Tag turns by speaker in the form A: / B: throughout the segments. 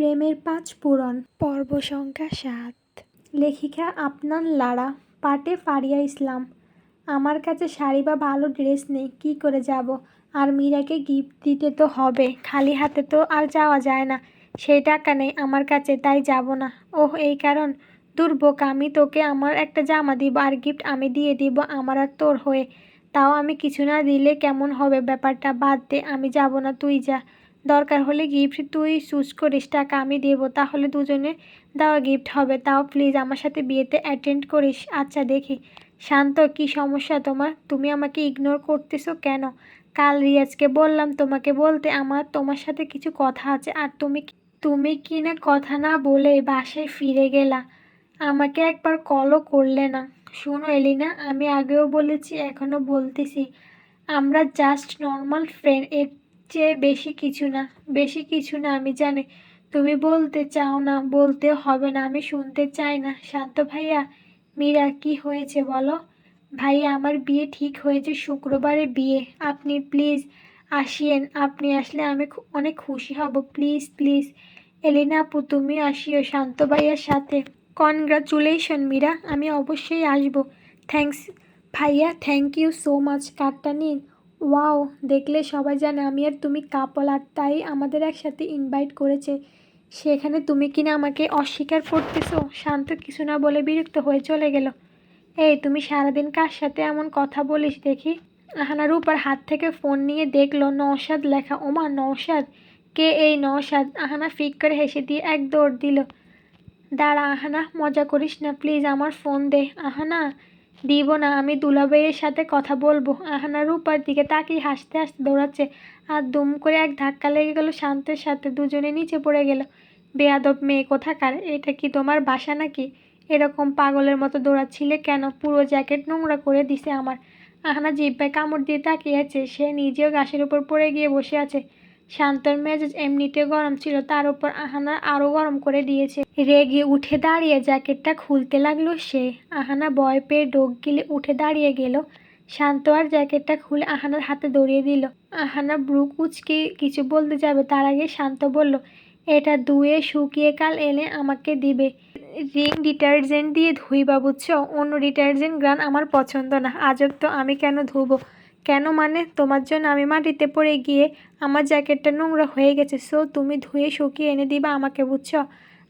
A: প্রেমের পাঁচ পূরণ, পর্ব সংখ্যা সাত। লেখিকা আপনার লারা, পাটে ফারিয়া ইসলাম। আমার কাছে শাড়ি বা ভালো ড্রেস নেই, কি করে যাব? আর মীরাকে গিফট দিতে তো হবে, খালি হাতে তো আর যাওয়া যায় না। সেই টাকা নেই আমার কাছে, তাই যাব না। ওহ, এই কারণ? দুর্ভোগ, আমি তোকে আমার একটা জামা দিব আর গিফট আমি দিয়ে দিব আমার আর তোর হয়ে। তাও আমি কিছু না দিলে কেমন হবে ব্যাপারটা? বাদ দে, আমি যাব না, তুই যা। দরকার হলে গিফট তুই চুজ করিস, টাকা আমি দেবো, তাহলে দুজনে দেওয়া গিফট হবে। তাও প্লিজ আমার সাথে বিয়েতে অ্যাটেন্ড করিস। আচ্ছা দেখি। শান্ত, কি সমস্যা তোমার? তুমি আমাকে ইগনোর করতেছো কেন? কাল রিয়াজকে বললাম তোমাকে বলতে, আমার তোমার সাথে কিছু কথা আছে, আর তুমি তুমি কি না কথা না বলে বাসায় ফিরে গেলা? আমাকে একবার কলও করলে না। শোনো, এলিনা, আমি আগেও বলেছি এখনও বলতেছি। আমরা জাস্ট নর্মাল ফ্রেন্ড এর চেয়ে বেশি কিছু না, বেশি কিছু না, আমি জানি। তুমি বলতে চাও না, বলতে হবে না, আমি শুনতে চাই না। শান্ত ভাইয়া, মীরা, কি হয়েছে বলো? ভাইয়া, আমার বিয়ে ঠিক হয়েছে শুক্রবারে বিয়ে। আপনি প্লিজ আসিয়েন, আপনি আসলে আমি অনেক খুশি হব। Please please. এলিনা আপু, তুমি আসিও শান্ত ভাইয়ার সাথে। কনগ্রাচুলেশন, মীরা, আমি অবশ্যই আসব। থ্যাঙ্কস ভাইয়া, থ্যাংক ইউ সো মাচ। কার্ডটা নিন। ওয়াও, দেখলে সবাই জানে আমি আর তুমি কাপল আর তাই আমাদের একসাথে ইনভাইট করেছে। সেখানে তুমি কিনা আমাকে অস্বীকার করতেছো? শান্ত কিছু না বলে বিরক্ত হয়ে চলে গেল। এই, তুমি সারাদিন কার সাথে এমন কথা বলিস দেখি? আহানার উপর হাত থেকে ফোন নিয়ে দেখল নওশাদ লেখা, ওমা, নওশাদ? কে এই নওশাদ? আহানা ফিক করে হেসে দিয়ে এক দৌড় দিল। দাঁড়া আহানা, মজা করিস না প্লিজ আমার ফোন দে। আহানা দিব না, আমি দুলাভাইয়ের সাথে কথা বলব। আহানা রূপার দিকে তাকিয়ে হাসতে হাসতে দৌড়াচ্ছে আর দুম করে এক ধাক্কা লেগে গেল শান্তের সাথে, দুজনে নিচে পড়ে গেল। বেয়াদব মেয়ে কোথাকার? এটা কি তোমার বাসা নাকি? এরকম পাগলের মতো দৌড়াচ্ছিলে কেন? পুরো জ্যাকেট নোংরা করে দিছে আমার। আহানা জিব্বায় কামড় দিয়ে তাকিয়ে আছে, সে নিজেও গাছের উপর পড়ে গিয়ে বসে আছে। শান্তর মেজাজ এমনিতে গরম ছিল, তার উপর আহানা আরও গরম করে দিয়েছে। রেগে উঠে দাঁড়িয়ে জ্যাকেটটা খুলতে লাগল সে। আহানা ভয় পেয়ে ডোক গিলে উঠে দাঁড়িয়ে গেল। শান্ত আর জ্যাকেটটা খুলে আহানার হাতে দড়িয়ে দিল। আহানা ব্রু কুচকে কিছু বলতে যাবে, তার আগে শান্ত বলল, এটা ধুয়ে শুকিয়ে কাল এনে আমাকে দিবে। রিং ডিটারজেন্ট দিয়ে ধুইবা বুঝছ অন্য ডিটারজেন্ট গ্রান আমার পছন্দ না। আজব তো আমি কেন ধুবো? কেন মানে? তোমার জন্য আমি মাটিতে পড়ে গিয়ে আমার জ্যাকেটটা নোংরা হয়ে গেছে। সো, তুমি ধুয়ে শুকিয়ে এনে দিবা আমাকে, বুঝছ?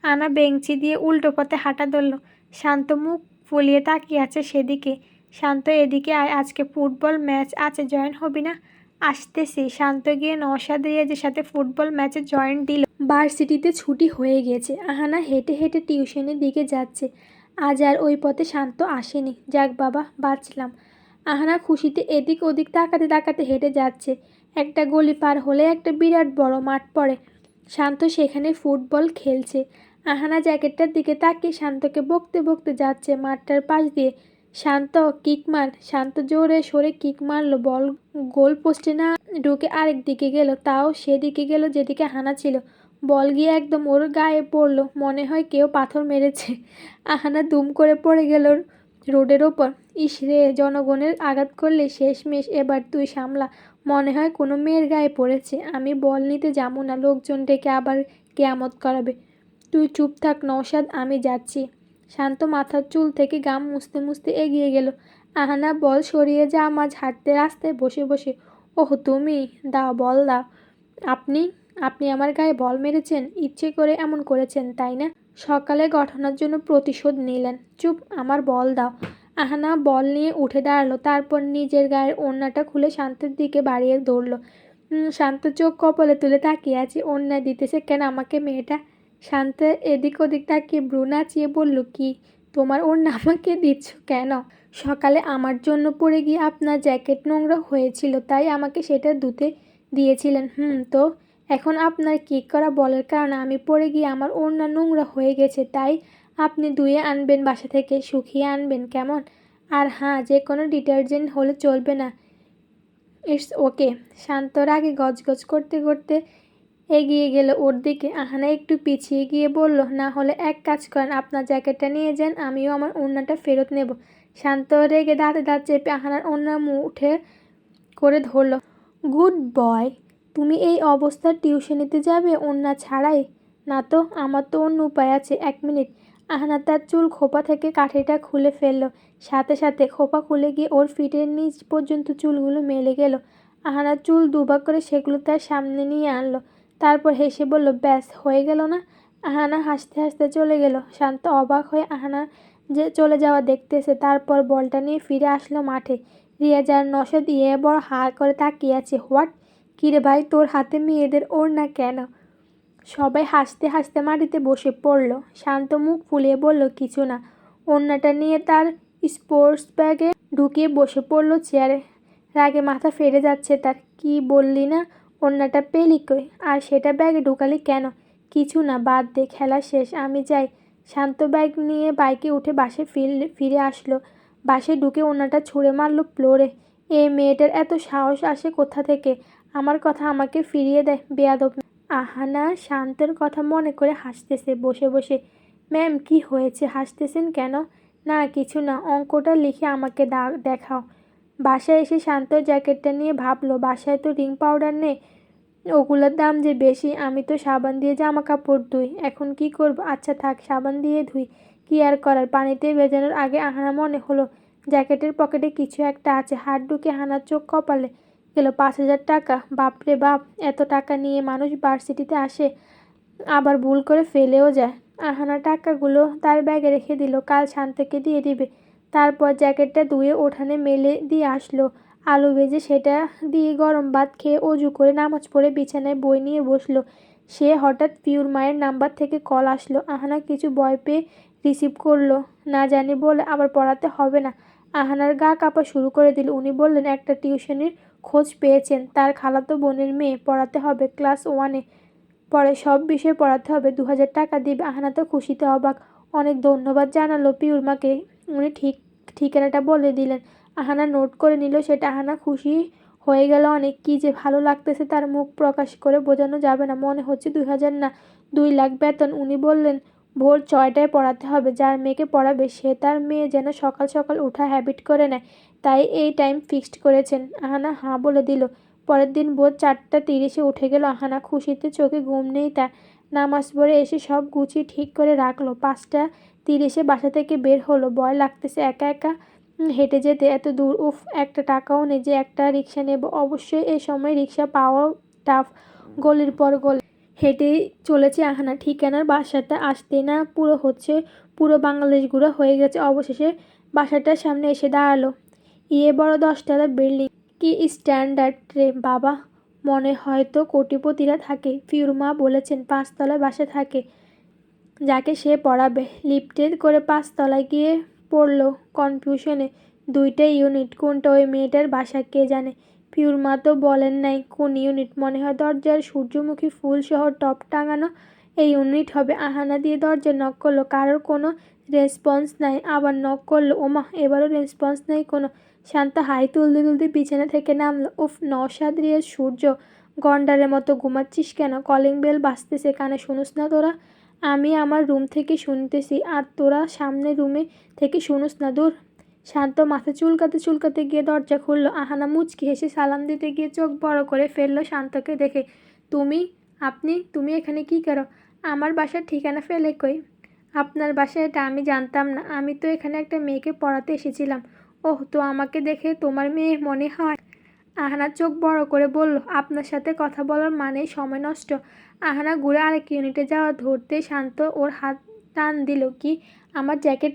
A: আনা বেঞ্চি দিয়ে উল্টো পথে হাঁটা ধরল। শান্ত মুখ ফুলিয়ে তাকিয়ে আছে সেদিকে। শান্ত এদিকে আজকে ফুটবল ম্যাচ আছে, জয়েন হবি না? আসতেছি। শান্ত গিয়ে নওশাদ রিয়াজের সাথে ফুটবল ম্যাচে জয়েন দিল। ভার্সিটিতে ছুটি হয়ে গেছে। আহানা হেঁটে হেঁটে টিউশনের দিকে যাচ্ছে। আজ আর ওই পথে শান্ত আসেনি। যাক বাবা, বাঁচলাম। আহানা খুশিতে এদিক ওদিক তাকাতে তাকাতে হেঁটে যাচ্ছে। একটা গলি পার হলে একটা বিরাট বড় মাঠ পড়ে। শান্ত সেখানে ফুটবল খেলছে। আহানা জ্যাকেটটার দিকে তাকিয়ে শান্তকে বকতে বকতে যাচ্ছে মাঠটার পাশ দিয়ে। শান্ত কিক মার, শান্ত জোরে সরে কিক মারলো, বল গোল পোস্টে না ঢুকে আরেক দিকে গেল, তাও সেদিকে গেল যেদিকে হানা ছিল। বল গিয়ে একদম ওর গায়ে পড়ল, মনে হয় কেউ পাথর মেরেছে। আহানা দুম করে পড়ে গেল রোডের ওপর। ইস রে, জনগণের আঘাত করলে শেষমেশ এবার তুই সামলা। মনে হয় কোনো মেয়ের গায়ে পড়েছে। আমি বল নিতে যাব না, লোকজন ডেকে আবার কেয়ামত করাবে। তুই চুপ থাক নৌসাদ আমি যাচ্ছি। শান্ত মাথার চুল থেকে গাম মুছতে মুছতে এগিয়ে গেল। আহানা, বল সরিয়ে যা মাঝ হাঁটতে রাস্তায় বসে বসে। ওহ, তুমি? দাও, বল দাও। আপনি? আপনি আমার গায়ে বল মেরেছেন? ইচ্ছে করে এমন করেছেন, তাই না? সকালে ঘটনার জন্য প্রতিশোধ নিলেন। চুপ, আমার বল দাও। আহানা বল নিয়ে উঠে দাঁড়াল, তারপর নিজের গায়ের ওড়নাটা খুলে শান্তের দিকে বাড়িয়ে ধরলো। শান্ত চোখ কপালে তুলে তাকিয়ে আছে ওড়না দিতেছে কেন আমাকে মেয়েটা? শান্ত এদিক ওদিক তাকিয়ে ব্রু নাচিয়ে বলল, কি, তোমার ওড়না আমাকে দিচ্ছ কেন? সকালে আমার জন্য পড়ে গিয়ে আপনার জ্যাকেট নোংরা হয়েছিল, তাই আমাকে সেটা ধুতে দিয়েছিলেন। হুম, তো? এখন আপনার কিক করা বলের কারণে আমি পড়ে গিয়ে আমার ওড়না নোংরা হয়ে গেছে, তাই আপনি ধুয়ে আনবেন বাসা থেকে, শুকিয়ে আনবেন, কেমন? আর হ্যাঁ যে কোনো ডিটারজেন্ট হলে চলবে না। It's okay. শান্তর আগে গজগজ করতে করতে এগিয়ে গেল ওর দিকে। আহানা একটু পিছিয়ে গিয়ে বলল, না হলে এক কাজ করেন, আপনার জ্যাকেটটা নিয়ে যান, আমিও আমার ওড়নাটা ফেরত নেব। শান্ত রেগে দাঁতে দাঁত চেপে আহানার ওড়না উঠে করে ধরল, গুড বয়। তুমি এই অবস্থার টিউশনিতে যাবে ওড়না ছাড়াই? না তো, আমার তো অন্য উপায় আছে, এক মিনিট। আহানা তার চুল খোপা থেকে কাঠিটা খুলে ফেলল। সাথে সাথে খোপা খুলে গিয়ে ওর ফিটের নিচ পর্যন্ত চুলগুলো মেলে গেল। আহানার চুল দুবার করে সেগুলো তার সামনে নিয়ে আনলো। তারপর হেসে বলল, ব্যাস, হয়ে গেল না? আহানা হাসতে হাসতে চলে গেল। শান্ত অবাক হয়ে আহানা যে চলে যাওয়া দেখতেছে, তারপর বলটা নিয়ে ফিরে আসলো মাঠে। রিয়া যার নশে দিয়ে বড় হা করে তাকিয়ে আছে। হোয়াট? কিরে ভাই, তোর হাতে মেয়েদের ওর না কেন? সবাই হাসতে হাসতে মাটিতে বসে পড়ল। শান্ত মুখ ফুলিয়ে বলল, কিছু না। অন্যটা নিয়ে তার স্পোর্টস ব্যাগে ঢুকিয়ে বসে পড়ল চেয়ারে। রাগে মাথা ফেরে যাচ্ছে তার। কি বললি না? অন্যটা পেলি কই? আর সেটা ব্যাগে ঢুকালি কেন? কিছু না, বাদ দে, খেলা শেষ, আমি যাই। শান্ত ব্যাগ নিয়ে বাইকে উঠে বাসে ফির ফিরে আসলো। বাসে ঢুকে ওনাটা ছুঁড়ে মারলো ফ্লোরে। এই মেয়েটার এত সাহস আসে কোথা থেকে? আমার কথা আমাকে ফিরিয়ে দেয়, বেয়াদব আহানা শান্তর কথা মনে করে হাসতেছে, বসে বসে। ম্যাম, কি হয়েছে? হাসতেছেন কেন? না, কিছু না, অঙ্কটা লিখে আমাকে দেখাও। বাসায় এসে শান্ত জ্যাকেটটা নিয়ে ভাবলো, বাসায় তো রিং পাউডার নেই, ওগুলোর দাম যে বেশি, আমি তো সাবান দিয়ে জামা কাপড় ধুই। এখন কি করব? আচ্ছা থাক, সাবান দিয়ে ধুই, কি আর করার? পানিতে ভেজানোর আগে আহানা মনে হলো, জ্যাকেটের পকেটে কিছু একটা আছে, হাত ঢুকে হানার চোখ কপালে গেল পাঁচ হাজার টাকা। বাপরে বাপ, এত টাকা নিয়ে মানুষ ভার্সিটিতে আসে, আবার ভুল করে ফেলেও যায়। আহানা টাকাগুলো তার ব্যাগে রেখে দিল, কাল শান্তকে দিয়ে দিবে। তারপর জ্যাকেটটা ধুয়ে উঠানে মেলে দিয়ে আসলো। আলু ভেজে সেটা দিয়ে গরম ভাত খেয়ে অজু করে নামাজ পড়ে বিছানায় বই নিয়ে বসল। সে হঠাৎ পিউর মায়ের নাম্বার থেকে কল আসলো। আহানা কিছু ভয় পেয়ে রিসিভ করল। না জানি বলে আবার পড়াতে হবে না। আহানার গা কাঁপা শুরু করে দিল। উনি বললেন, একটা টিউশনির খোঁজ পেয়েছেন। তার খালাতো বোনের মেয়ে পড়াতে হবে ক্লাস ওয়ানে। পরে সব বিষয়ে পড়াতে হবে। দু হাজার টাকা দিবে আহানা তো খুশিতে অবাক। অনেক ধন্যবাদ জানালো পিউর মাকে। উনি ঠিক, ঠিকানাটা বলে দিলেন। আহানা নোট করে নিল। সেটা আহানা খুশি হয়ে গেল অনেক। কী যে ভালো লাগতেছে তার মুখ প্রকাশ করে বোঝানো যাবে না। মনে হচ্ছে দুই হাজার না, দুই লাখ বেতন। উনি বললেন, ভোর ছয়টায় পড়াতে হবে। যার মেয়েকে পড়াবে সে তার মেয়ে যেন সকাল সকাল ওঠা হ্যাবিট করে নেয়। তাই এই টাইম ফিক্সড করেছেন। আহানা হাঁ বলে দিল। পরের দিন ভোর চারটা তিরিশে উঠে গেল আহানা। খুশিতে চোখে ঘুম নেই তার। নামাজ পড়ে এসে সব গুছিয়ে ঠিক করে রাখল। পাঁচটা তিরিশে বাসা থেকে বের হলো। ভয় লাগতেছে একা একা হেঁটে যেতে। এত দূর, উফ, একটা টাকাও নেই যে একটা রিক্সা নেব। অবশ্যই এই সময় রিক্সা পাওয়াও টাফ গলির পর গলি। হেঁটেই চলেছে আহানা। ঠিকানার বাসাটা আসতে না পুরো হচ্ছে পুরো বাংলাদেশ ঘুরে হয়ে গেছে। অবশেষে বাসাটার সামনে এসে দাঁড়াল। ইয়ে বড় দশতলা বিল্ডিং। কি স্ট্যান্ডার্ড রে বাবা। মনে হয়তো কোটিপতিরা থাকে। ফিউর মা বলেছেন, পাঁচতলায় বাসা থাকে। যাকে সে পড়াবে। লিফটে করে পাঁচতলায় গিয়ে পড়ল কনফিউশনে। দুইটা ইউনিট। কোনটা ওই মেয়েটার বাসা, কে জানে। পিউর মা তো বলেন নাই কোন ইউনিট। মনে হয় দরজার সূর্যমুখী ফুল সহ টপ টাঙানো এই ইউনিট হবে। আহানা দিয়ে দরজা নক করল। কারোর কোনো রেসপন্স নাই। আবার নক করল, ওমা, এবারও রেসপন্স নাই কোনো। শান্ত হাই তুলতে তুলতে বিছানা থেকে নামলো। উফ নসাদ রিয়ে সূর্য, গন্ডারের মতো ঘুমাচ্ছিস কেন? কলিং বেল বাজতেছে কানে, শুনুস না তোরা? আমি আমার রুম থেকে শুনতেছি, আর তোরা সামনে রুমে থেকে শুনুস না দূর? শান্ত মাথা চুলকাতে চুলকাতে গিয়ে দরজা খুললো। আহানা মুচকি হেসে সালাম দিতে গিয়ে চোখ বড় করে ফেলল শান্তকে দেখে। তুমি? আপনি? তুমি এখানে কি করো? আমার বাসার ঠিকানা ফেলে কই? আপনার বাসা এটা আমি জানতাম না। আমি তো এখানে একটা মেয়েকে পড়াতে এসেছিলাম। ওহ, তো আমাকে দেখে তোমার মেয়ে মনে হয়। আহানা চোখ বড় করে বলল, আপনার সাথে কথা বলার মানে সময় নষ্ট। আহানা ঘুরে আরেক ইউনিটে যাওয়া ধরতে শান্ত ওর হাত টান দিল, কি, আমার জ্যাকেট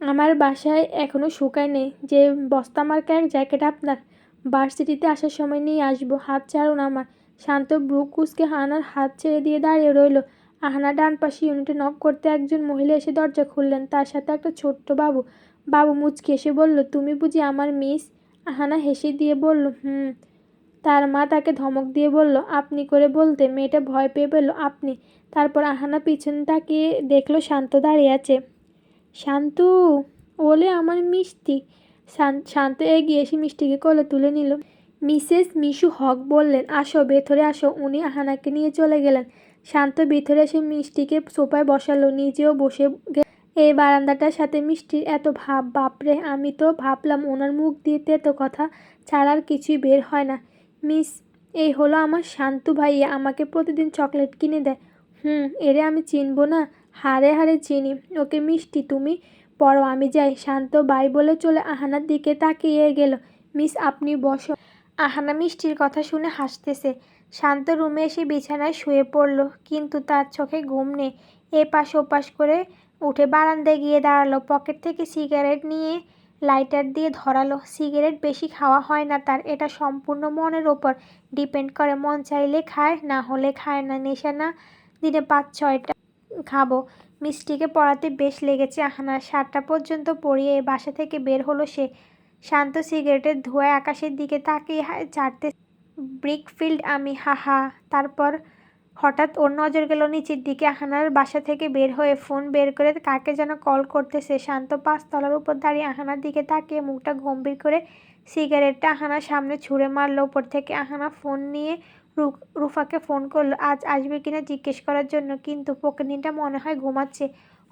A: আমার বাসায় এখনও শুকায় নেই। যে বস্তা মার্কা এক জ্যাকেট আপনার। ভার্সিটিতে আসার সময় নিয়ে আসব, হাত ছাড়ুন আমার। শান্ত ব্রুক কুসকে হানার হাত ছেড়ে দিয়ে দাঁড়িয়ে রইল। আহানা ডান পাশে ইউনিটে নক করতে একজন মহিলা এসে দরজা খুললেন, তার সাথে একটা ছোট্ট বাবু। বাবু মুচকি এসে বলল, তুমি বুঝি আমার মিস? আহানা হেসে দিয়ে বলল, হুম। তার মা তাকে ধমক দিয়ে বলল, আপনি করে বলতে? মেয়েটা ভয় পেয়ে বলল, আপনি? তারপর আহানা পিছন তাকিয়ে দেখল, শান্ত দাঁড়িয়ে আছে। শান্তু, ওলে আমার মিষ্টি। শান্ত এগিয়ে এসে মিষ্টিকে কোলে তুলে নিল। মিসেস মিশু হক বললেন, আসো, ভেতরে আসো। উনি আহানাকে নিয়ে চলে গেলেন। শান্ত ভিতরে এসে মিষ্টিকে সোফায় বসালো, নিজেও বসে এই বারান্দাটার সাথে মিষ্টির এত ভাব, বাপরে, আমি তো ভাবলাম ওনার মুখ দিয়ে তো কথা ছাড়ার কিছুই বের হয় না। মিস, এই হলো আমার শান্তু ভাইয়া, আমাকে প্রতিদিন চকলেট কিনে দেয়। হুম, এরে আমি চিনব না? হারে হারে চিনি। ওকে মিষ্টি, তুমি পড়ো, আমি যাই। শান্ত বাই বলে চলে আহানার দিকে তাকিয়ে গেল। মিস, আপনি বসো। আহানা মিষ্টির কথা শুনে হাসতেছে। শান্ত রুমে এসে বিছানায় শুয়ে পড়ল, কিন্তু তার চোখে ঘুম নেই। এপাশ ওপাশ করে উঠে বারান্দায় গিয়ে দাঁড়াল, পকেট থেকে সিগারেট নিয়ে লাইটার দিয়ে ধরালো। সিগারেট বেশি খাওয়া হয় না তার, এটা সম্পূর্ণ মনের ওপর। ডিপেন্ড করে মন চাইলে খায়, না হলে খায় না। নেশা না দিনে পাঁচ, ছয়টা খাব। মিষ্টিকে পড়াতে বেশ লেগেছে আহানা। সাতটা পর্যন্ত পড়িয়ে বাসা থেকে বের হলো সে। শান্ত সিগারেটের ধোঁয়ায় আকাশের দিকে তাকিয়ে চারটে ব্রিকফিল্ড, আমি, হাহা। তারপর হঠাৎ ওর নজর গেল নিচের দিকে। আহানার বাসা থেকে বের হয়ে ফোন বের করে কাকে যেন কল করতেছে। শান্ত পাঁচতলার উপর দাঁড়িয়ে আহানার দিকে তাকিয়ে মুখটা গম্ভীর করে সিগারেটটা আহানার সামনে ছুঁড়ে মারলো। ওপর থেকে আহানা ফোন নিয়ে রুফাকে ফোন করল। আজ আসবে কিনা জিজ্ঞেস করার জন্য, কিন্তু পকনিটা মনে হয় ঘুমাচ্ছে।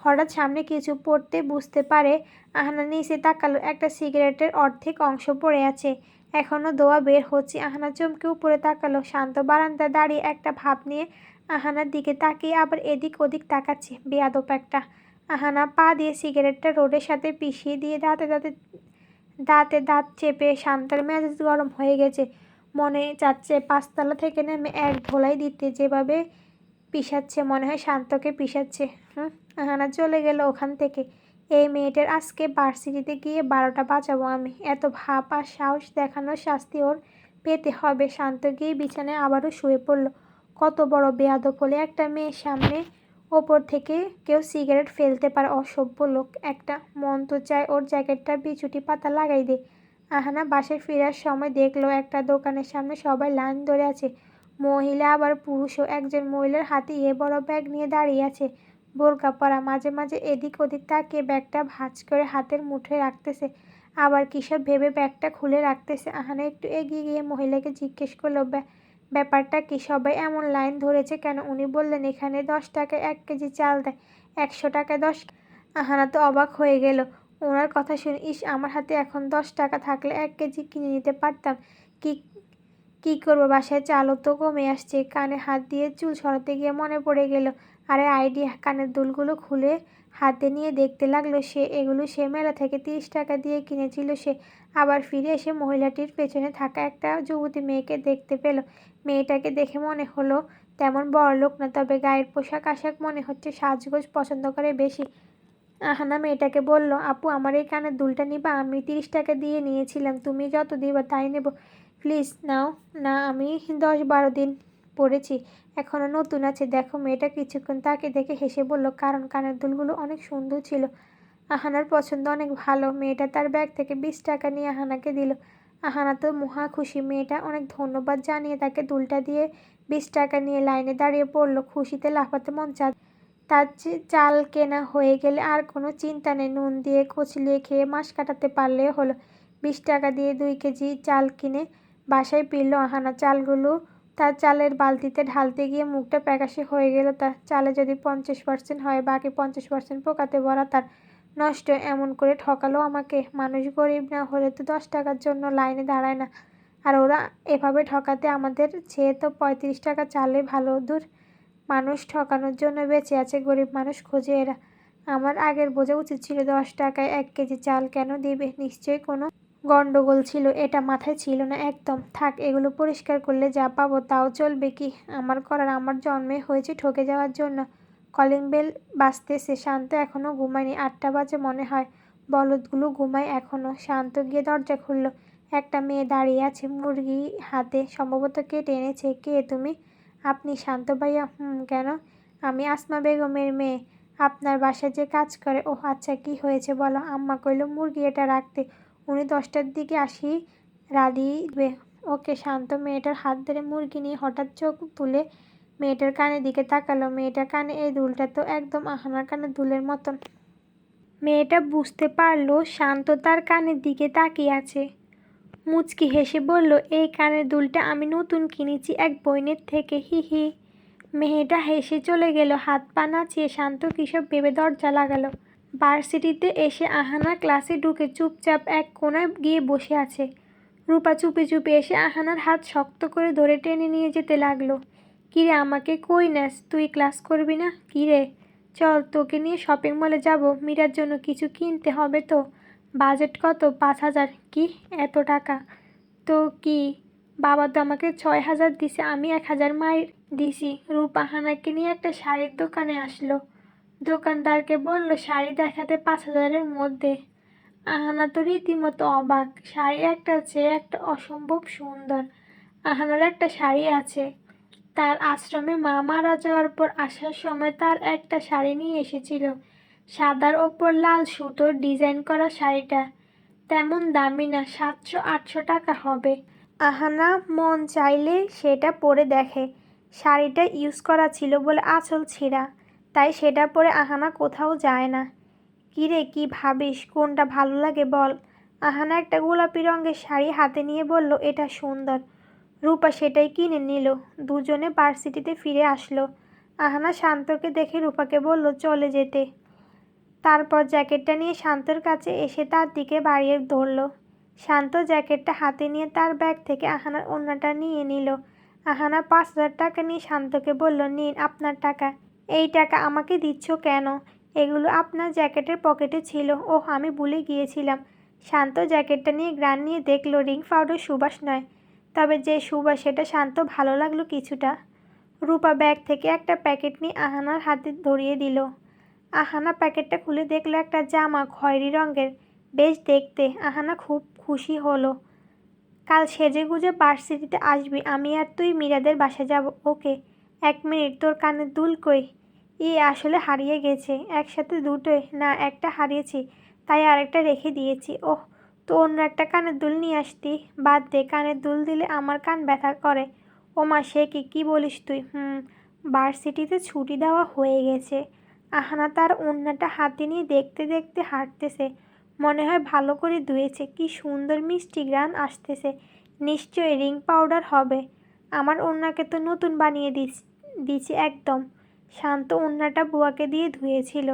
A: হঠাৎ সামনে কিছু পড়তে বুঝতে পারে আহানা নিচে তাকালো। একটা সিগারেটের অর্ধেক অংশ পড়ে আছে। এখনও দোয়া বের হচ্ছে। আহানা চমকে উপরে তাকালো। শান্ত বারান্দা দাঁড়িয়ে একটা ভাব নিয়ে আহানার দিকে তাকিয়ে আবার এদিক ওদিক তাকাচ্ছে। বেয়াদপ একটা। আহানা পা দিয়ে সিগারেটটা রোডের সাথে পিষিয়ে দিয়ে দাঁতে দাঁতে দাঁতে দাঁত চেপে শান্তার মেজাজ গরম হয়ে গেছে। মনে যাচ্ছে পাঁচতলা থেকে নেমে এক ধোলাই দিতে যেভাবে পিষাচ্ছে, মনে হয় শান্তকে পিষাচ্ছে। হুম? আহানা চলে গেল ওখান থেকে। এই মেয়েটার আজকে ভার্সিটিতে গিয়ে বারোটা বাঁচাবো আমি। এত ভাব আর সাহস দেখানোর শাস্তি ওর পেতে হবে। শান্ত গিয়ে বিছানায় আবারও শুয়ে পড়ল। কত বড় বেয়াদব হলে একটা মেয়ের সামনে ওপর থেকে কেউ সিগারেট ফেলতে পারে। অসভ্য লোক। একটা মন তো চায় ওর জ্যাকেটটা বিচুটি পাতা লাগাই দে। আহানা বাসায় ফেরার সময় দেখল একটা দোকানের সামনে সবাই লাইন ধরে আছে। মহিলা আবার পুরুষও। একজন মহিলার হাতে এ বড় ব্যাগ নিয়ে দাঁড়িয়ে আছে। বোরকা পরা। মাঝে মাঝে এদিক ওদিক তাকিয়ে ব্যাগটা ভাঁজ করে হাতের মুঠোয় রাখতেছে। আবার কিসব ভেবে ব্যাগটা খুলে রাখতেছে? আহানা একটু এগিয়ে গিয়ে মহিলাকে জিজ্ঞেস করল ব্যাপারটা কি? সবাই এমন লাইন ধরেছে কেন? উনি বললেন, এখানে দশ টাকায় এক কেজি চাল দেয়, একশো টাকায় দশ আহানা তো অবাক হয়ে গেল। ওনার কথা শুনে, ইস, আমার হাতে এখন দশ টাকা থাকলে এক কেজি কিনে নিতে পারতাম। কি, কী করব? বাসায় চালও তো কমে আসছে। কানে হাত দিয়ে চুল সরাতে গিয়ে মনে পড়ে গেল আরে আইডি কানের দুলগুলো খুলে হাতে নিয়ে দেখতে লাগল সে। এগুলো সে মেলা থেকে তিরিশ টাকা দিয়ে কিনেছিল সে। আবার ফিরে এসে মহিলাটির পেছনে থাকা একটা যুবতী মেয়েকে দেখতে পেল। মেয়েটাকে দেখে মনে হলো তেমন বড় লোক না, তবে গায়ের পোশাক আশাক মনে হচ্ছে সাজগোজ পছন্দ করে বেশি। আহানা মেয়েটাকে বলল, আপু, আমার এই কানের দুলটা নিবা, আমি তিরিশ টাকা দিয়ে নিয়েছিলাম, তুমি যত দিবা তাই নেব। প্লিজ নাও, না, আমি দশ বারো দিন পড়েছি এখনও নতুন আছে। দেখো, মেয়েটা কিছুক্ষণ তাকে দেখে হেসে বলল, কারণ কানের দুলগুলো অনেক সুন্দর ছিল। আহানার পছন্দ অনেক ভালো। মেয়েটা তার ব্যাগ থেকে বিশ টাকা নিয়ে আহানাকে দিল। আহানা তো মহা খুশি। মেয়েটা অনেক ধন্যবাদ জানিয়ে তাকে দুলটা দিয়ে বিশ টাকা নিয়ে লাইনে দাঁড়িয়ে পড়ল। খুশিতে লাফাতে মন চা, তার চাল কেনা হয়ে গেলে আর কোনো চিন্তা নেই। নুন দিয়ে কচলিয়ে খেয়ে মাস কাটাতে পারলে হলো। বিশ টাকা দিয়ে দুই কেজি চাল কিনে বাসায় পিরল আহানা। চালগুলো তার চালের বালতিতে ঢালতে গিয়ে মুখটা প্যাকাশে হয়ে গেল তার। চালে যদি পঞ্চাশ পার্সেন্ট হয়, বাকি পঞ্চাশ পার্সেন্ট পোকাতে ভরা তার। নষ্ট, এমন করে ঠকালো আমাকে। মানুষ গরিব না হলে তো দশ টাকার জন্য লাইনে দাঁড়ায় না। আর ওরা এভাবে ঠকাতে আমাদের ছেয়ে তো পঁয়ত্রিশ টাকা চালে ভালো দূর। মানুষ ঠকানোর জন্য বেঁচে আছে গরিব মানুষ খোঁজে এরা। আমার আগের বোঝা উচিত ছিল দশ টাকায় এক কেজি চাল কেন দিবে? নিশ্চয়ই কোনো গন্ডগোল ছিল, এটা মাথায় ছিল না একদম। থাক, এগুলো পরিষ্কার করলে যা পাবো তাও চলবে কি? আমার করার আমার জন্মে হয়েছে ঠকে যাওয়ার জন্য। কলিং বেল বাজতেছে, শান্ত এখনও ঘুমায়নি, আটটা বাজে মনে হয়। বলদগুলো ঘুমায় এখনও শান্ত গিয়ে দরজা খুললো। একটা মেয়ে দাঁড়িয়ে আছে মুরগি হাতে, সম্ভবত কেটে এনেছে কে তুমি? আপনি শান্ত ভাইয়া, হুম, কেন? আমি আসমা বেগমের মেয়ে। আপনার বাসায় যে কাজ করে ও আচ্ছা কি হয়েছে বলো? আম্মা কইল, মুরগি এটা রাখতে। উনি দশটার দিকে আসি, রাধি ওকে শান্ত মেয়েটার হাত ধরে মুরগি নিয়ে হঠাৎ চোখ তুলে মেয়েটার কানের দিকে তাকালো। মেয়েটার কানে এই দুলটা তো একদম আহানার কানে দুলের মতন। মেয়েটা বুঝতে পারল শান্ত তার কানের দিকে তাকিয়ে আছে। মুচকি হেসে বলল, এই কানের দুলটা আমি নতুন কিনেছি এক বইনের থেকে, হি হি। মেয়েটা হেসে চলে গেল। হাত পা নাচিয়ে শান্ত কিসব ভেবে দরজা লাগালো। ভার্সিটিতে এসে আহানা ক্লাসে ঢুকে চুপচাপ এক কোনায় গিয়ে বসে আছে। রূপা চুপি চুপি এসে আহানার হাত শক্ত করে ধরে টেনে নিয়ে যেতে লাগল। কিরে, আমাকে কই নাস? তুই ক্লাস করবি না? কিরে? চল, তোকে নিয়ে শপিং মলে যাব। মীরার জন্য কিছু কিনতে হবে তো। বাজেট কত? পাঁচ হাজার। কি? এত টাকা? তো কি? বাবা তো আমাকে ছয় হাজার দিছে, আমি এক হাজার মায়ের দিছি। রূপা হানাকে নিয়ে একটা শাড়ির দোকানে আসলো। দোকানদারকে বলল, শাড়ি দেখাতে পাঁচ হাজারের মধ্যে। আহানা তো রীতিমতো অবাক। শাড়ি একটা চেয়ে একটা অসম্ভব সুন্দর। আহানার একটা শাড়ি আছে। তার আশ্রমে মা মারা যাওয়ার পর আসার সময় তার একটা শাড়ি নিয়ে এসেছিল। সাদার ওপর লাল সুতোর ডিজাইন করা শাড়িটা। তেমন দামি না, সাতশো, আটশো টাকা হবে। আহানা মন চাইলে সেটা পরে দেখে। শাড়িটা ইউজ করা ছিল বলে আঁচল ছিঁড়া। তাই সেটা পরে আহানা কোথাও যায় না। কিরে কি ভাবিস? কোনটা ভালো লাগে বল? আহানা একটা গোলাপি রঙের শাড়ি হাতে নিয়ে বলল, এটা সুন্দর। রূপা সেটাই কিনে নিল। দুজনে ভার্সিটিতে ফিরে আসলো। আহানা শান্তকে দেখে রূপাকে বলল, চলে যেতে। তারপর জ্যাকেটটা নিয়ে শান্তর কাছে এসে তার দিকে বাড়িয়ে ধরল। শান্ত জ্যাকেটটা হাতে নিয়ে তার ব্যাগ থেকে আহানার অন্যটা নিয়ে নিল। আহানা পাঁচ হাজার টাকা নিয়ে শান্তকে বলল, নিন আপনার টাকা। এই টাকা আমাকে দিচ্ছ কেন? এগুলো আপনার জ্যাকেটের পকেটে ছিল। ওহ, আমি ভুলে গিয়েছিলাম। শান্ত জ্যাকেটটা নিয়ে গ্রান নিয়ে দেখল রিং পাউডার সুবাস নয়। তবে যে সুবাস, সেটা শান্ত ভালো লাগল কিছুটা। রূপা ব্যাগ থেকে একটা প্যাকেট নিয়ে আহানার হাতে ধরিয়ে দিল। আহানা প্যাকেটটা খুলে দেখল একটা জামা খয়েরি রঙের। বেশ দেখতে। আহানা খুব খুশি হলো। কাল সেজে গুজে ভার্সিটিতে আসবি। আমি আর তুই মীরাদের বাসা যাব। ওকে। এক মিনিট, তোর কানে দুল কই? ই আসলে হারিয়ে গেছে, একসাথে দুটোই। না, একটা হারিয়েছি, তাই আরেকটা রেখে দিয়েছি। ওহ, তো অন্য একটা কানের দুল নিয়ে আসতি। বাদ দে কানের দুল দিলে আমার কান ব্যথা করে। ও মা সে কি, কী বলিস তুই? হুম, ভার্সিটিতে ছুটি দেওয়া হয়ে গেছে। আহানা তার অন্যটা হাতে নিয়ে দেখতে দেখতে হাঁটতেছে। মনে হয় ভালো করে ধুয়েছে, কি সুন্দর মিষ্টি গ্রান আসতেছে। নিশ্চয়ই রিং পাউডার হবে। আমার ওড়নাকে তো নতুন বানিয়ে দিস দিছি একদম। শান্ত ওড়নাটা বুয়াকে দিয়ে ধুয়েছিল।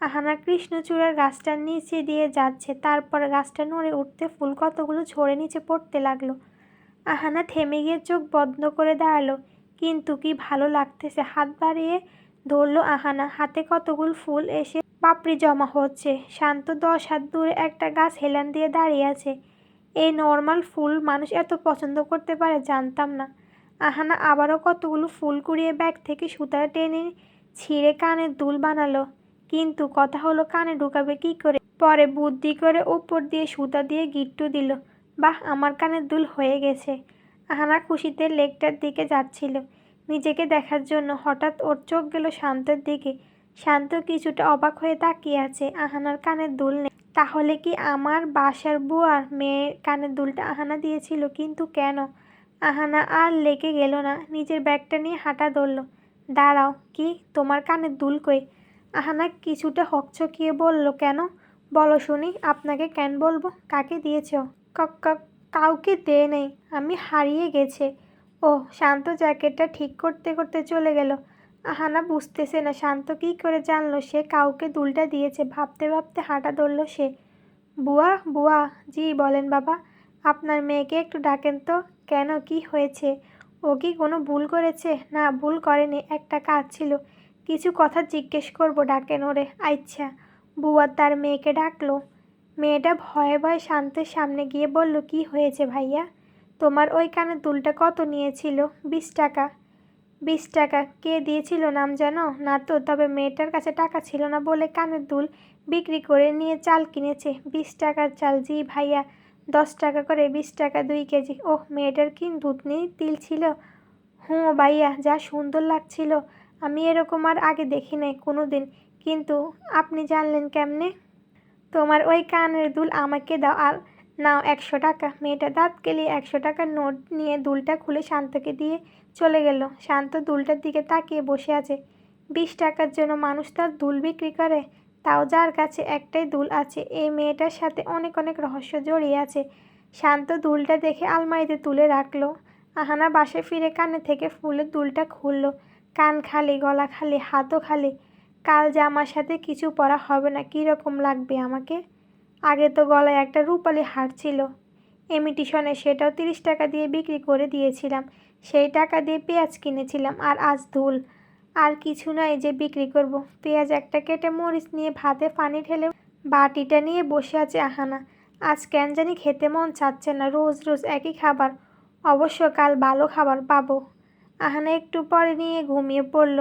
A: আহানা কৃষ্ণচূড়ার গাছটার নিচে দিয়ে যাচ্ছে, তারপর গাছটা নড়ে উঠতে ফুল কতগুলো ঝরে নিচে পড়তে লাগল। আহানা থেমে গিয়ে চোখ বন্ধ করে দাঁড়াল, কিন্তু কি ভালো লাগতেছে, হাত বাড়িয়ে ধরলো আহানা, হাতে কতগুলো ফুল এসে পাপড়ি জমা হচ্ছে। শান্ত দশ হাত দূরে একটা গাছ হেলান দিয়ে দাঁড়িয়ে আছে। এই নর্মাল ফুল মানুষ এত পছন্দ করতে পারে জানতাম না। আহানা আবারও কতগুলো ফুল কুড়িয়ে ব্যাগ থেকে সুতা টেনে ছিঁড়ে কানের দুল বানালো। কিন্তু কথা হলো, কানে ঢুকাবে কি করে? পরে বুদ্ধি করে উপর দিয়ে সুতা দিয়ে গিট্টু দিল। বাহ, আমার কানের দুল হয়ে গেছে। আহানা খুশিতে লেকটার দিকে যাচ্ছিল। নিজেকে দেখার জন্য হঠাৎ ওর চোখ গেল শান্তের দিকে। শান্ত কিছুটা অবাক হয়ে তাকিয়ে আছে। আহানার কানের দুল নেই। তাহলে কি আমার বাসার বুয়ার মেয়ের কানের দুলটা আহানা দিয়েছিল? কিন্তু কেন? আহানা আর লেগে গেল না। নিজের ব্যাগটা নিয়ে হাঁটা ধরল। দাঁড়াও, কি? তোমার কানে দুল কই? আহানা কিছুটা হকচকিয়ে বলল, কেন? বলো শুনি, আপনাকে কেন বলব? কাকে দিয়েছ? কাউকে দে নেই, আমি হারিয়ে গেছে। ও শান্ত জ্যাকেটটা ঠিক করতে করতে চলে গেল। আহানা বুঝতেছে না, শান্ত কী করে জানলো, সে কাউকে দুলটা দিয়েছে। ভাবতে ভাবতে হাঁটা ধরলো সে। বুয়া বুয়া, জি, বলেন বাবা, আপনার মেয়েকে একটু ডাকেন তো। কেন, কি হয়েছে? ও কি কোনো ভুল করেছে? না, ভুল করেনি, একটা কাজ ছিল। কিছু কথা জিজ্ঞেস করব ডাকেন ওরে আচ্ছা। বুয়া তার মেয়েকে ডাকলো। মেয়েটা ভয়ে ভয়ে শান্তের সামনে গিয়ে বলল, কি হয়েছে ভাইয়া? তোমার ওই কানের দুলটা কত নিয়েছিল? বিশ টাকা। বিশ টাকা। কে দিয়েছিল নাম জানো? না তো, তবে মেয়েটার কাছে টাকা ছিল না বলে কানের দুল বিক্রি করে নিয়ে চাল কিনেছে। বিশ টাকার চাল, জি ভাইয়া। দশ টাকা করে, বিশ টাকা, দুই কেজি। ওহ, মেয়েটার কি দুধনি তিল ছিল। হুঁ, ভাইয়া, যা সুন্দর লাগছিল। আমি এরকম আর আগে দেখি নাই কোনো দিন কিন্তু আপনি জানলেন কেমনে? তোমার ওই কানের দুল আমাকে দাও আর নাও একশো টাকা। মেয়েটা দাঁত গেলিয়ে একশো টাকার নোট নিয়ে দুলটা খুলে শান্তকে দিয়ে চলে গেল। শান্ত দুলটার দিকে তাকিয়ে বসে আছে। বিশ টাকার জন্য মানুষ তার দুল বিক্রি করে? তাও যার কাছে একটাই দুল আছে, এই মেয়েটার সাথে অনেক অনেক রহস্য জড়িয়ে আছে। শান্ত দুলটা দেখে আলমারিতে তুলে রাখল। আহানা বাসে ফিরে কানে থেকে ফুলের দুলটা খুললো। কান খালি, গলা খালি, হাতও খালি। কাল জামার সাথে কিছু পরা হবে না কীরকম লাগবে আমাকে? আগে তো গলায় একটা রূপালি হার ছিল। এমিটিশনে সেটাও তিরিশ টাকা দিয়ে বিক্রি করে দিয়েছিলাম। সেই টাকা দিয়ে পেঁয়াজ কিনেছিলাম আর আজ ধুল আর কিছু নাই যে বিক্রি করব। পেঁয়াজ একটা কেটে মরিচ নিয়ে ভাতে পানি ঢেলে বাটিটা নিয়ে বসে আছে আহানা। আজ কেন জানি খেতে মন চাচ্ছে না, রোজ রোজ একই খাবার। অবশ্য কাল ভালো খাবার পাবো। আহানা একটু পরে নিয়ে ঘুমিয়ে পড়ল।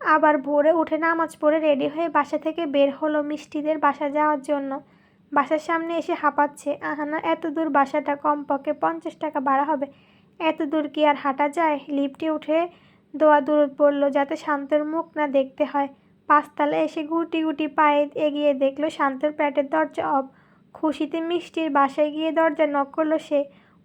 A: আবার ভোরে উঠে নামাজ পড়ে রেডি হয়ে বাসা থেকে বের হলো মিষ্টিদের বাসা যাওয়ার জন্য। বাসার সামনে এসে হাঁপাচ্ছে। আহানা এত দূর বাসাটা কমপক্ষে পঞ্চাশ টাকা বাড়া হবে। এত দূর কি আর হাঁটা যায়? লিফটে উঠে দোয়া দূরত পড়ল যাতে শান্তর মুখ না দেখতে হয়। পাঁচতলা এসে গুটি গুটি পায়ে এগিয়ে দেখল শান্তর প্যাটের দরজা অফ। খুশিতে মিষ্টির বাসায় গিয়ে দরজা নক করল সে।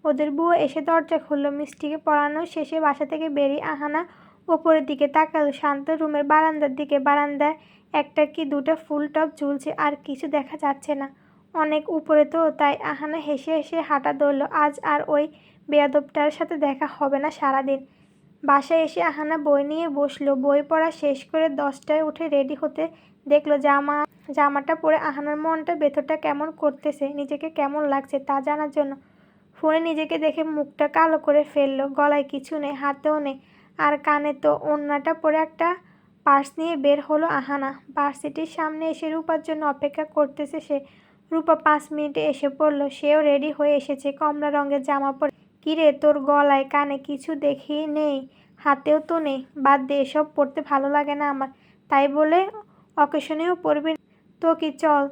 A: ওদের বুয়ো এসে দরজা খুললো। মিষ্টিকে পড়ানো শেষে বাসা থেকে বেরিয়ে আহানা ওপরের দিকে তাকালো। শান্ত রুমের বারান্দার দিকে বারান্দায় একটা কি দুটো ফুল টপ ঝুলছে আর কিছু দেখা যাচ্ছে না। অনেক উপরে তো, তাই আহানা হেসে হেসে হাঁটা ধরলো। আজ আর ওই বেয়াদবটার সাথে দেখা হবে না সারাদিন। বাসায় এসে আহানা বই নিয়ে বসল। বই পড়া শেষ করে দশটায় উঠে রেডি হতে দেখল, জামা, জামাটা পরে আহানার মনটা ভেতরটা কেমন করতেছে, নিজেকে কেমন লাগছে তা জানার জন্য। ফোনে নিজেকে দেখে মুখটা কালো করে ফেলল, গলায় কিছু নেই, হাতেও নেই, আর কানে তো ওড়নাটা পরে একটা পার্স নিয়ে বের হলো আহানা। ভার্সিটির সামনে এসে রূপার জন্য অপেক্ষা করতেছে সে। রূপা পাঁচ মিনিটে এসে পড়ল, সেও রেডি হয়ে এসেছে কমলা রঙের জামা পরে। কিরে, তোর গলায় কানে কিছু দেখি নেই, হাতেও তো নেই। বাদ দে, এসব পড়তে ভালো লাগে না আমার। তাই বলে অকেশনেও পড়বি তো কি, চল,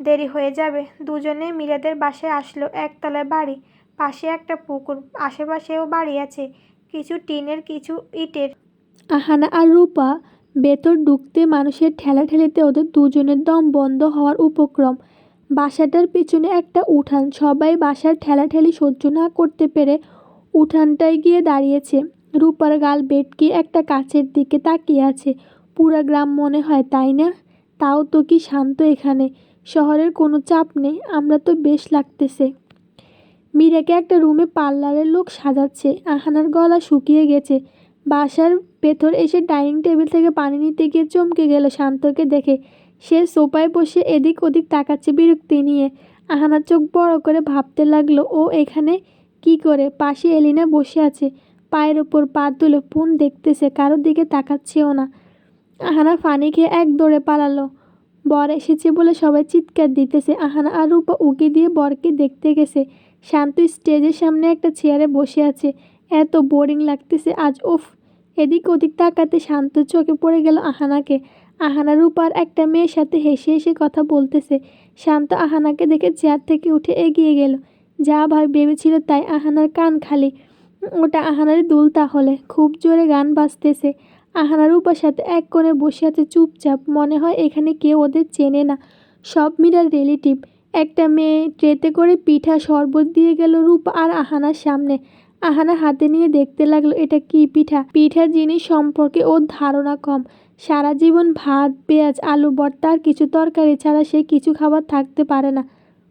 A: দেরি হয়ে যাবে। দুজনে মিরাদের বাসায় আসলো একতলায় বাড়ি। পাশে একটা পুকুর, আশেপাশেও বাড়ি আছে। কিছু টিনের, কিছু ইটের।
B: আহানা আর রূপা ভেতর ঢুকতে মানুষের ঠেলাঠেলিতে ওদের দুজনের দম বন্ধ হওয়ার উপক্রম। বাসাটার পেছনে একটা উঠান। সবাই বাসার ঠেলাঠেলি সহ্য না করতে পেরে উঠানটায় গিয়ে দাঁড়িয়েছে। রূপার গাল বেটকে একটা কাছের দিকে তাকিয়ে আছে। পুরা গ্রাম মনে হয়, তাই না? তাও তো কি শান্ত এখানে? শহরের কোনো চাপ নেই, আমরা তো বেশ লাগতেছে। মীরাকে একটা রুমে পার্লারের লোক সাজাচ্ছে। আহানার গলা শুকিয়ে গেছে। বাসার ভেতর এসে ডাইনিং টেবিল থেকে পানি নিতে গিয়ে চমকে গেল শান্তকে দেখে। সে সোফায় বসে এদিক ওদিক তাকাচ্ছে বিরক্তি নিয়ে। আহানার চোখ বড় করে ভাবতে লাগল, ও এখানে কি করে? পাশে এলিনা বসে আছে, পায়ের ওপর পা তুলে ফোন দেখতেছে কারোর দিকে তাকাচ্ছেও না। আহানা ফানি খেয়ে এক দৌড়ে পালালো। বর এসেছে বলে সবাই চিৎকার দিতেছে। আহানা আর রূপা উকি দিয়ে বরকে দেখতে গেছে। শান্ত স্টেজের সামনে একটা চেয়ারে বসে আছে। এত বোরিং লাগতেছে, আজ ওফ এদিক ওদিক তাকাতে শান্ত চোখে পড়ে গেল আহানাকে। আহানা রূপার একটা মেয়ের সাথে হেসে হেসে কথা বলতেছে। শান্ত আহানাকে দেখে চেয়ার থেকে উঠে এগিয়ে গেল। যা ভাই ভেবেছিল তাই আহানার কান খালি। ওটা আহানার দুল তাহলে। খুব জোরে গান বাজতেছে। আহানা রূপার সাথে এক কোণে বসে আছে চুপচাপ। মনে হয় এখানে কেউ ওদের চেনে না। সব মিরার রিলেটিভ। একটা মেয়ে ট্রেতে করে পিঠা শরবত দিয়ে গেল রূপা আর আহানার সামনে। আহানা হাতে নিয়ে দেখতে লাগল, এটা কি পিঠা? পিঠা জিনিস সম্পর্কে ওর ধারণা কম। সারা জীবন ভাত, পেঁয়াজ, আলু, ভর্তা আর কিছু তরকারি ছাড়া সে কিছু খাবার থাকতে পারে না।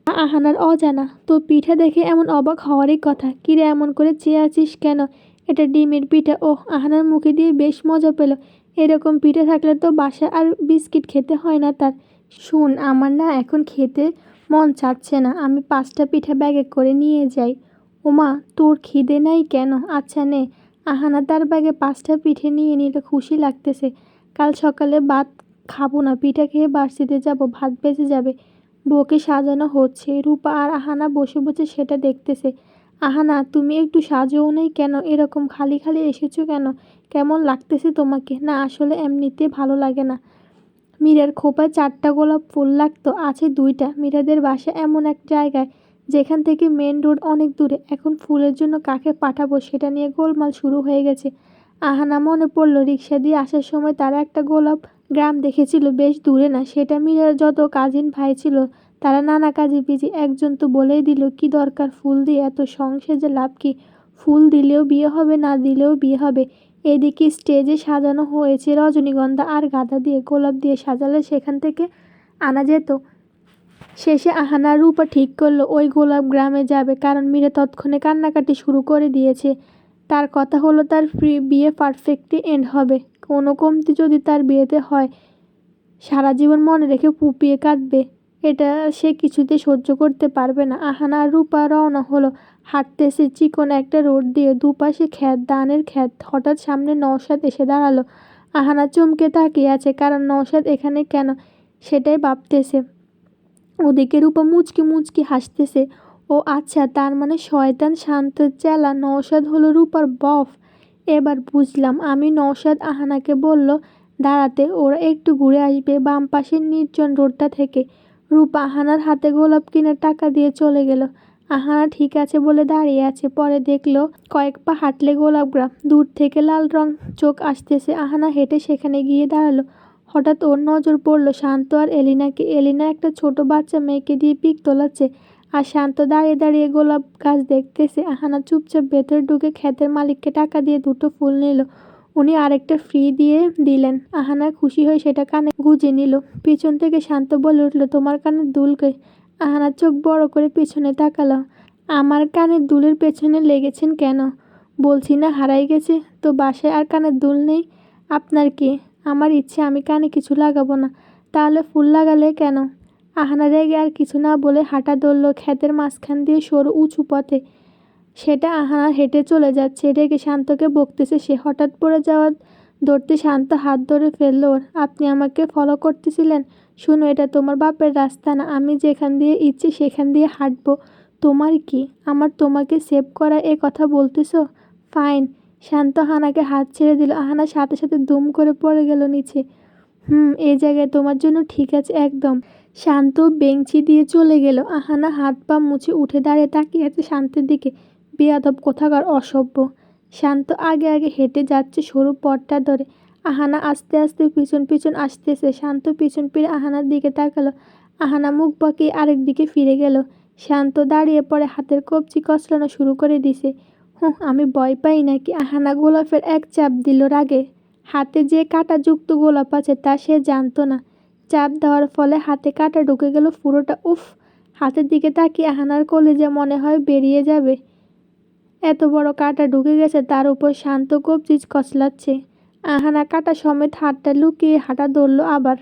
B: আহানার অজানা, তো পিঠা দেখে এমন অবাক হওয়ারই কথা। কিরে এমন করে চেয়ে আছিস কেন? এটা ডিমের পিঠা। ওহ, আহানার মুখে দিয়ে বেশ মজা পেল। এরকম পিঠে থাকলে তো বাসা আর বিস্কিট খেতে হয় না তার। শুন, আমার না এখন খেতে মন চাচ্ছে না। আমি পাঁচটা পিঠা ব্যাগে করে নিয়ে যাই। ওমা, তোর খিদে নাই কেন? আচ্ছা নে। আহানা তার ব্যাগে পাঁচটা পিঠে নিয়ে নিলে খুশি লাগতেছে। কাল সকালে ভাত খাব না, পিঠা খেয়ে বার্ষিতে যাব, ভাত বেঁচে যাবে। বউকে সাজানো হচ্ছে, রূপা আর আহানা বসে বসে সেটা দেখতেছে। আহানা, তুমি একটু সাজোও নেই কেন? এরকম খালি খালি এসেছ কেন? কেমন লাগতেছে তোমাকে? না, আসলে এমনিতে ভালো লাগে না। মীরার খোপায় চারটা গোলাপ ফুল লাগতো, আছে দুইটা। মীরাদের বাসা এমন এক জায়গায়, যেখান থেকে মেন রোড অনেক দূরে। এখন ফুলের জন্য কাকে পাঠাবো সেটা নিয়ে গোলমাল শুরু হয়ে গেছে। আহানা মনে পড়ল রিক্সা দিয়ে আসার সময় তারা একটা গোলাপ গ্রাম দেখেছিল, বেশ দূরে না, সেটা মীরার যত কাজিন ভাই ছিল, তারা নানা কাজে বিজি একজন তো বলেই দিল, কি দরকার ফুল দিয়ে, এত সংসেজে লাভ কি? ফুল দিলেও বিয়ে হবে, না দিলেও বিয়ে হবে? এদিকে স্টেজে সাজানো হয়েছে রজনীগন্ধা আর গাঁদা দিয়ে, গোলাপ দিয়ে সাজালে সেখান থেকে আনা যেত। শেষে আহানা রূপা ঠিক করল, ওই গোলাপ গ্রামে যাবে। কারণ মীরা তৎক্ষণে কান্নাকাটি শুরু করে দিয়েছে। তার কথা হলো, তার ফ্রি- বিয়ে পারফেক্টলি এন্ড হবে। কোনো কমতি যদি তার বিয়েতে হয়, সারা জীবন মনে রেখে পুপিয়ে কাঁদবে। এটা সে কিছুতে সহ্য করতে পারবে না। আহানা আর রূপা রওনা হলো। হাঁটতেছে চিকন একটা রোড দিয়ে। দুপাশে খ্যাত, দানের খ্যাত। হঠাৎ সামনে নওশাদ এসে দাঁড়াল। আহানা চমকে তাকিয়ে আছে, কারণ নওশাদ এখানে কেন? সেটাই ভাবতেছে। ওদিকে রূপা মুচকি মুচকি হাসতেছে। ও আচ্ছা তার মানে শয়তান শান্ত চেলা নওশাদ হলো রূপার বফ। এবার বুঝলাম, আমি নওশাদ আহানাকে বলল, দাঁড়াতে, ওরা একটু ঘুরে আসবে বাম পাশের নির্জন রোডটা থেকে রূপা আহানার হাতে গোলাপ কিনে টাকা দিয়ে চলে গেল। আহানা ঠিক আছে বলে দাঁড়িয়ে আছে, পরে দেখল, কয়েক পা হাঁটলে গোলাপগ্রাম দূর থেকে লাল রং চোখ আসতেছে, আহানা হেঁটে সেখানে গিয়ে দাঁড়াল। হঠাৎ ওর নজর পড়ল, শান্ত আর এলিনাকে। এলিনা একটা ছোট বাচ্চা মেয়েকে দিয়ে পিক তোলাচ্ছে। আর শান্ত দাঁড়িয়ে দাঁড়িয়ে গোলাপ গাছ দেখতেছে। আহানা চুপচাপ ভেতর ঢুকে ক্ষেতের মালিককে টাকা দিয়ে দুটো ফুল নিল। উনি আরেকটা ফ্রি দিয়ে দিলেন। আহানা খুশি হয়ে সেটা কানে গুজে নিল। পিছন থেকে শান্ত বলে উঠল, তোমার কানে দুলকে আহানা চোখ বড় করে পেছনে তাকালো। আমার কানে দুলের পেছনে লেগেছেন কেন? বলছি না, হারাই গেছে। তো বাসায় আর কানের দুল নেই? আপনার কি? আমার ইচ্ছে, আমি কানে কিছু লাগাবো না। তাহলে ফুল লাগালে কেন? আহানা রেগে আর কিছু না বলে হাঁটা ধরলো, ক্ষেতের মাঝখান দিয়ে সরু উঁচু পথে। সেটা আহানা হেঁটে চলে যাচ্ছে, রেগে শান্তকে বকতেছে। সে হঠাৎ পড়ে যাওয়া ধরতে শান্ত হাত ধরে ফেলল ওর। আপনি আমাকে ফলো করতেছিলেন? শুনো, এটা তোমার বাপের রাস্তা না। আমি যেখান দিয়ে ইচ্ছে সেখান দিয়ে হাঁটবো। তোমার কি? আমার তোমাকে সেভ করা এ কথা বলতেছো? ফাইন শান্ত হানাকে হাত ছেড়ে দিল। আহানা সাথে সাথে দুম করে পড়ে গেল নিচে। হুম, এই জায়গায় তোমার জন্য ঠিক আছে, একদম। শান্ত বেঞ্চি দিয়ে চলে গেল। আহানা হাত পা মুছে উঠে দাঁড়িয়ে তাকিয়ে আছে শান্তের দিকে। বেয়াদব কোথাকার অসভ্য। শান্ত আগে আগে হেঁটে যাচ্ছে সরু পথটা ধরে। আহানা আস্তে আস্তে পিছন পিছন আসতেছে। শান্ত পিছন ফিরে আহানার দিকে তাকালো। আহানা মুখ বাঁকিয়ে আরেক দিকে ফিরে গেল। শান্ত দাঁড়িয়ে পড়ে হাতের কবজি কচলানো শুরু করে দিছে। হুঁ আমি ভয় পাই নাকি? আহানা গোলাপের এক চাপ দিল রাগে। হাতে যে কাঁটাযুক্ত গোলাপ আছে তা সে জানতো না। চাপ দেওয়ার ফলে হাতে কাঁটা ঢুকে গেল পুরোটা। উফ, হাতের দিকে তাকিয়ে আহানার কলেজে মনে হয় বেরিয়ে যাবে। এত বড় কাঁটা ঢুকে গেছে, তার উপর শান্ত কবজিজ কচলাচ্ছে। আহানা কাঁটা সমেত হাতটা লুকিয়ে হাঁটা ধরল আবার।